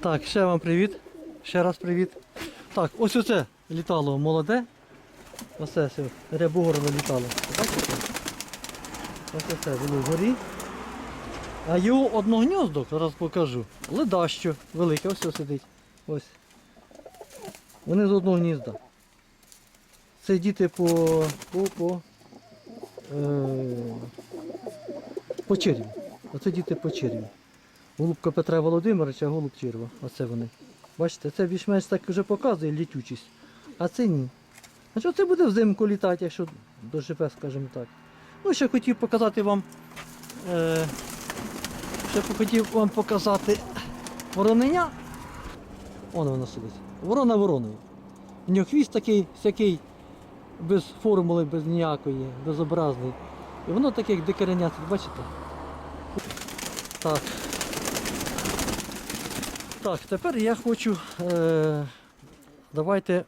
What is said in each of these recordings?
Так, ще вам привіт. Ще раз привіт. Так, ось оце літало молоде. Оце все рябогорове літало. Бачите? Ось оце було вгорі. А його одногніздок, зараз покажу. Ледащо велике, ось сидить. Ось. Вони з одного гнізда. Це діти по. по, по, е, по черві. Оце діти по черві. Голубка Петра Володимировича, голуб черва. Оце вони. Бачите, це більш-менш так вже показує літючість. А це ні. А це буде взимку літати, якщо доживе, скажімо так. Ну, ще хотів показати вам. Е, ще хотів вам показати вороненя. Воно воно сидить. Ворона вороною. У нього хвіст такий, всякий, без формули, без ніякої, безобразний. І воно таке, як дикареня, бачите? Так. Так, тепер я хочу. Е, давайте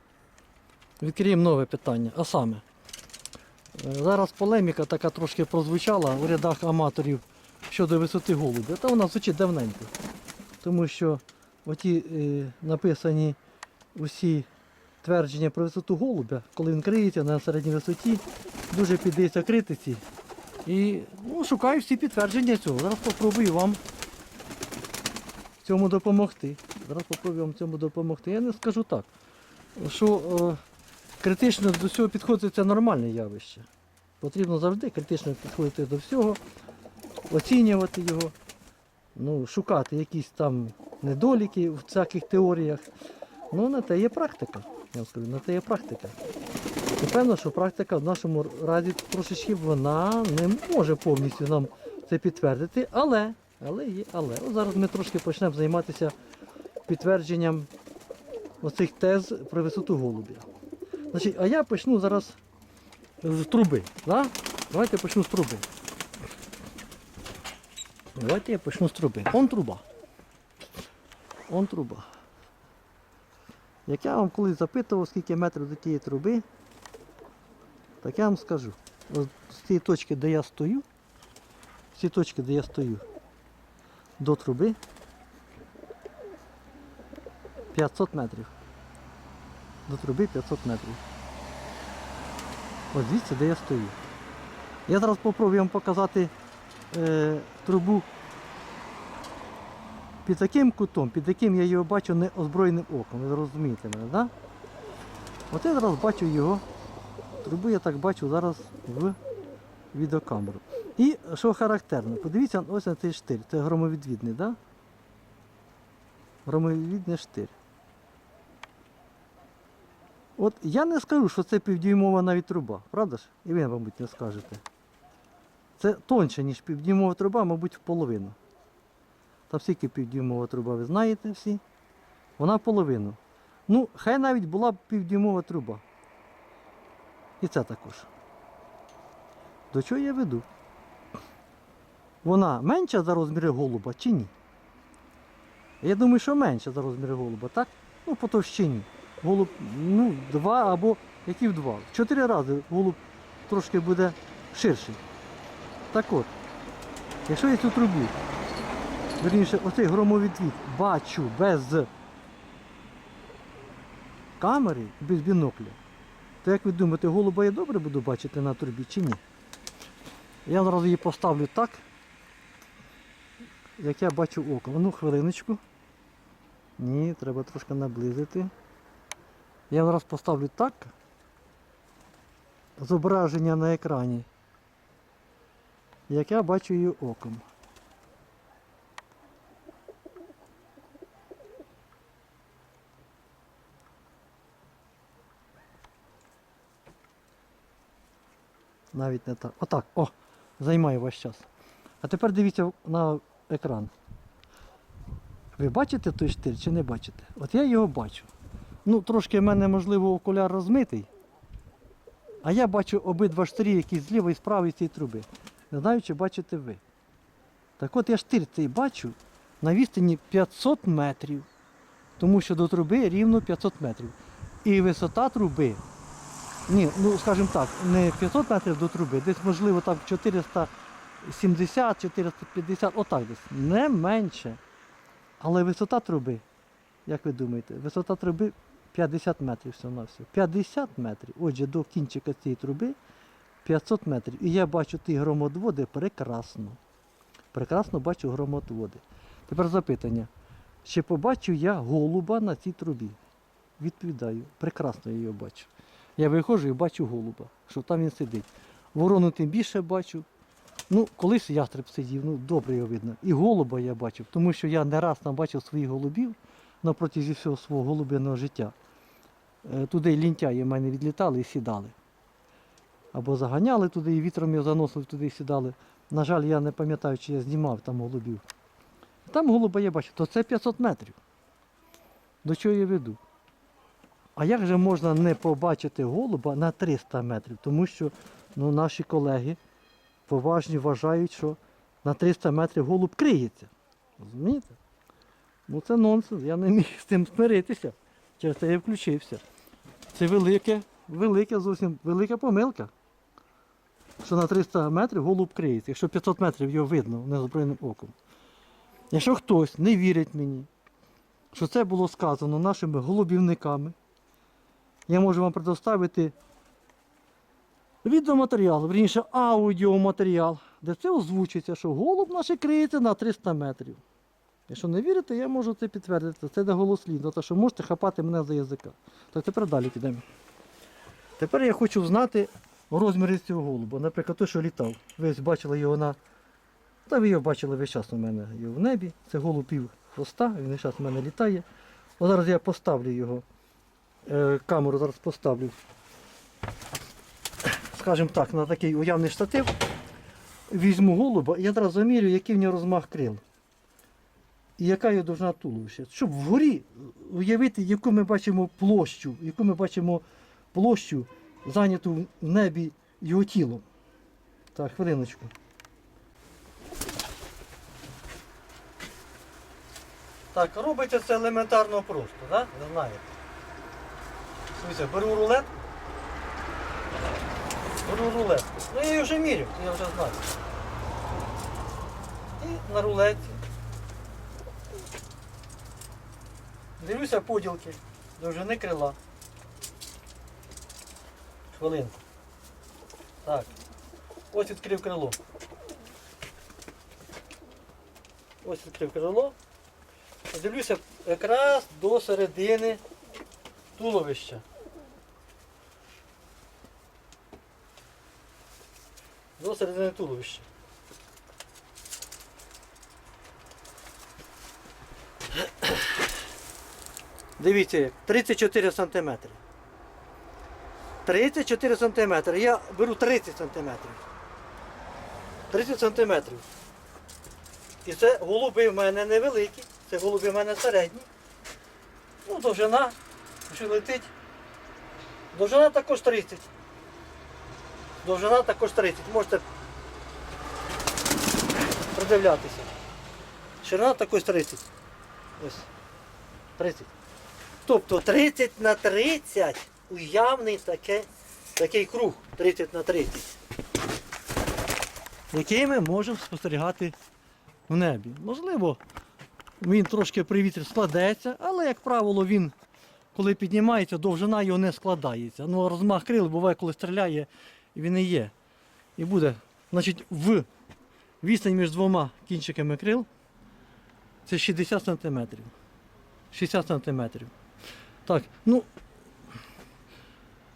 відкриємо нове питання. А саме, е, зараз полеміка така трошки прозвучала у рядах аматорів щодо висоти голубя. Та вона звучить давненько. Тому що оті е, написані усі твердження про висоту голубя, коли він криється на середній висоті, дуже піддається критиці. І ну, шукаю всі підтвердження цього. Зараз спробую вам цьому допомогти. Зараз вам цьому допомогти. Я не скажу так, що е, критично до всього підходити це нормальне явище. Потрібно завжди критично підходити до всього, оцінювати його, ну, шукати якісь там недоліки в всяких теоріях. Ну, на те є практика. Я вам скажу, на те є практика. І певно, що практика в нашому разі трошечки вона не може повністю нам це підтвердити, але, але є, але. От зараз ми трошки почнемо займатися підтвердженням оцих тез про висоту голубя. Значить, а я почну зараз з труби. Да? Давайте почну з труби. Давайте я почну з труби. Он труба. Он труба. Як я вам колись запитував, скільки метрів до тієї труби, так я вам скажу. З тієї точки, де я стою, з цієї точки, де я стою, до труби 500 метрів. До труби 500 метрів. Ось звідси, де я стою. Я зараз спробую вам показати е, трубу під таким кутом, під яким я його бачу неозброєним оком. Ви розумієте мене, так? Да? От я зараз бачу його, трубу я так бачу зараз в відеокамеру. І що характерно, подивіться ось на цей штир. Це громовідвідний, так? Да? Громовідвідний штир. От я не скажу, що це півдюймова навіть труба, правда ж? І ви, мабуть, не скажете. Це тонше, ніж півдюймова труба, мабуть, в половину. Там скільки півдюймова труба, ви знаєте всі? Вона половину. Ну, хай навіть була б півдюймова труба. І це також. До чого я веду? Вона менша за розміри голуба чи ні? Я думаю, що менша за розміри голуба, так? Ну, по товщині. Голуб, ну, два або які в два. В чотири рази голуб трошки буде ширший. Так от, якщо я цю трубу, верніше, оцей громовідвід бачу без камери, без бінокля, то як ви думаєте, голуба я добре буду бачити на трубі чи ні? Я одразу її поставлю так, як я бачу око. Ну, хвилиночку. Ні, треба трошки наблизити. Я зараз поставлю так. Зображення на екрані. Як я бачу її оком. Навіть не так. Отак. О! Займає ваш час. А тепер дивіться на екран. Ви бачите той штир чи не бачите? От я його бачу. Ну, трошки в мене, можливо, окуляр розмитий. А я бачу обидва штирі, які зліва і справа із цієї труби. Не знаю, чи бачите ви. Так от я штир цей бачу на відстані 500 метрів. Тому що до труби рівно 500 метрів. І висота труби, ні, ну скажімо так, не 500 метрів до труби, десь можливо там 470, 450, отак десь. Не менше. Але висота труби Як ви думаєте, висота труби 50 метрів все на все. 50 метрів. Отже, до кінчика цієї труби 500 метрів. І я бачу ті громадводи прекрасно. Прекрасно бачу громадводи. Тепер запитання. Чи побачу я голуба на цій трубі? Відповідаю, прекрасно я його бачу. Я виходжу і бачу голуба, що там він сидить. Ворону тим більше бачу. Ну, колись ястреб сидів, ну добре його видно. І голуба я бачив, тому що я не раз там бачив своїх голубів на всього свого голубиного життя. Е, Туди лінтяї в мене відлітали і сідали. Або заганяли туди, і вітром його заносили туди і сідали. На жаль, я не пам'ятаю, чи я знімав там голубів. Там голуба я бачив, то це 500 метрів. До чого я веду? А як же можна не побачити голуба на 300 метрів? Тому що ну, наші колеги поважні вважають, що на 300 метрів голуб криється. Розумієте? Ну це нонсенс, я не міг з цим смиритися. Через це я включився. Це велике, велике зовсім велика помилка. Що на 300 метрів голуб криється, якщо 500 метрів його видно незброєним оком. Якщо хтось не вірить мені, що це було сказано нашими голубівниками, я можу вам предоставити відеоматеріал, верніше аудіоматеріал, де це озвучується, що голуб наш криється на 300 метрів. Якщо не вірите, я можу це підтвердити. Це не голослівно, так що можете хапати мене за язика. Так тепер далі підемо. Тепер я хочу знати розміри цього голуба. Наприклад, той, що літав. Ви бачили його на. Та ви його бачили весь час у мене його в небі. Це голуб пів хвоста, він весь час у мене літає. О, зараз я поставлю його. Е, камеру зараз поставлю. Скажімо так, на такий уявний штатив. Візьму голуба і я зараз замірю, який в нього розмах крил. І яка його довжина туловища. Щоб вгорі уявити, яку ми бачимо площу, яку ми бачимо площу, зайняту в небі його тілом. Так, хвилиночку. Так, робиться це елементарно просто, так? Ви знаєте. Дивіться, беру рулет. Беру рулет. Ну я її вже то я вже знаю. І на рулеті. Дивлюся поділки, довжини крила. Хвилинку. Так. Ось відкрив крило. Ось відкрив крило. Дивлюся якраз до середини туловища. До середини туловища. Дивіться, як 34 сантиметри. 34 сантиметри. Я беру 30 сантиметрів. 30 сантиметрів. І це голуби в мене невеликі, це голуби в мене середні. Ну, довжина, що летить. Довжина також 30. Довжина також 30. Можете придивлятися. Ширина також 30. Ось. 30. Тобто 30 на 30 уявний таке, такий круг 30 на 30. Який ми можемо спостерігати в небі. Можливо, він трошки при вітрі складеться, але, як правило, він, коли піднімається, довжина його не складається. Ну, розмах крил буває, коли стріляє, він і є. І буде. Значить, в відстань між двома кінчиками крил це 60 см. 60 см. Так, ну.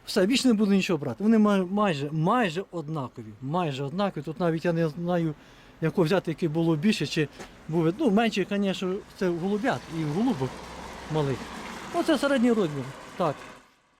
Все, більше не буду нічого брати. Вони майже, майже однакові. Майже однакові. Тут навіть я не знаю, якого взяти, який було більше, чи був. Ну, менше, звісно, це голубят і голубок малих. Оце середній розмір. Так.